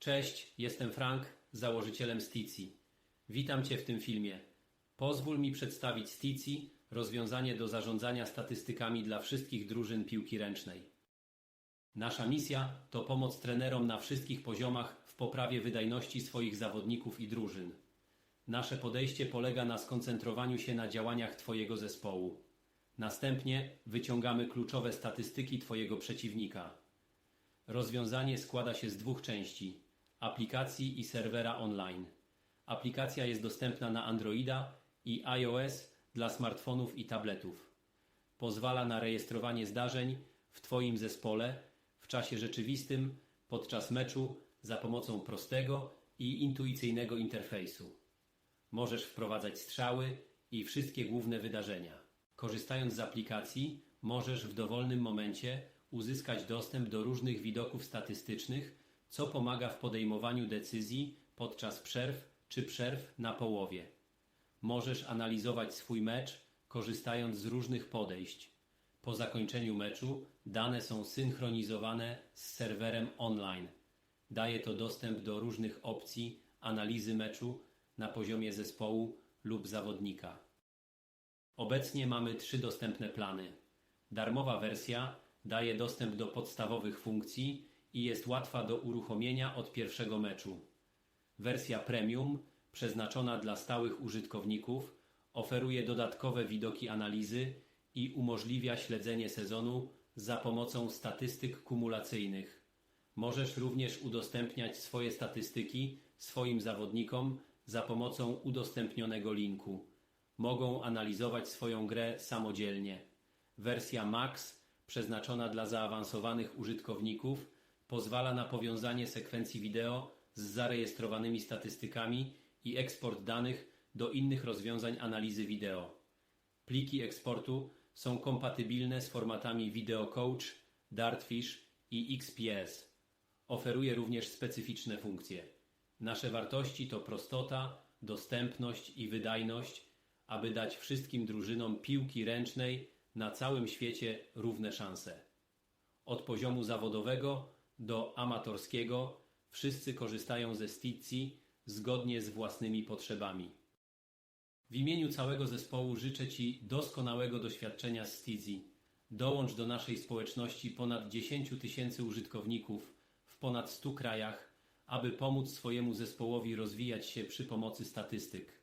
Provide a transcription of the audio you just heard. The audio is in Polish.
Cześć, jestem Frank, założycielem Stici. Witam Cię w tym filmie. Pozwól mi przedstawić Stici, rozwiązanie do zarządzania statystykami dla wszystkich drużyn piłki ręcznej. Nasza misja to pomoc trenerom na wszystkich poziomach w poprawie wydajności swoich zawodników i drużyn. Nasze podejście polega na skoncentrowaniu się na działaniach Twojego zespołu. Następnie wyciągamy kluczowe statystyki Twojego przeciwnika. Rozwiązanie składa się z dwóch części: aplikacji i serwera online. Aplikacja jest dostępna na Androida i iOS dla smartfonów i tabletów. Pozwala na rejestrowanie zdarzeń w Twoim zespole w czasie rzeczywistym podczas meczu za pomocą prostego i intuicyjnego interfejsu. Możesz wprowadzać strzały i wszystkie główne wydarzenia. Korzystając z aplikacji, możesz w dowolnym momencie uzyskać dostęp do różnych widoków statystycznych, co pomaga w podejmowaniu decyzji podczas przerw czy przerw na połowie. Możesz analizować swój mecz korzystając z różnych podejść. Po zakończeniu meczu dane są synchronizowane z serwerem online. Daje to dostęp do różnych opcji analizy meczu na poziomie zespołu lub zawodnika. Obecnie mamy trzy dostępne plany. Darmowa wersja daje dostęp do podstawowych funkcji i jest łatwa do uruchomienia od pierwszego meczu. Wersja premium, przeznaczona dla stałych użytkowników, oferuje dodatkowe widoki analizy i umożliwia śledzenie sezonu za pomocą statystyk kumulacyjnych. Możesz również udostępniać swoje statystyki swoim zawodnikom za pomocą udostępnionego linku. Mogą analizować swoją grę samodzielnie. Wersja Max, przeznaczona dla zaawansowanych użytkowników, pozwala na powiązanie sekwencji wideo z zarejestrowanymi statystykami i eksport danych do innych rozwiązań analizy wideo. Pliki eksportu są kompatybilne z formatami Video Coach, Dartfish i XPS. Oferuje również specyficzne funkcje. Nasze wartości to prostota, dostępność i wydajność, aby dać wszystkim drużynom piłki ręcznej na całym świecie równe szanse. Od poziomu zawodowego do amatorskiego wszyscy korzystają ze Sticji zgodnie z własnymi potrzebami. W imieniu całego zespołu życzę Ci doskonałego doświadczenia z Stizi. Dołącz do naszej społeczności ponad 10 tysięcy użytkowników w ponad 100 krajach, aby pomóc swojemu zespołowi rozwijać się przy pomocy statystyk.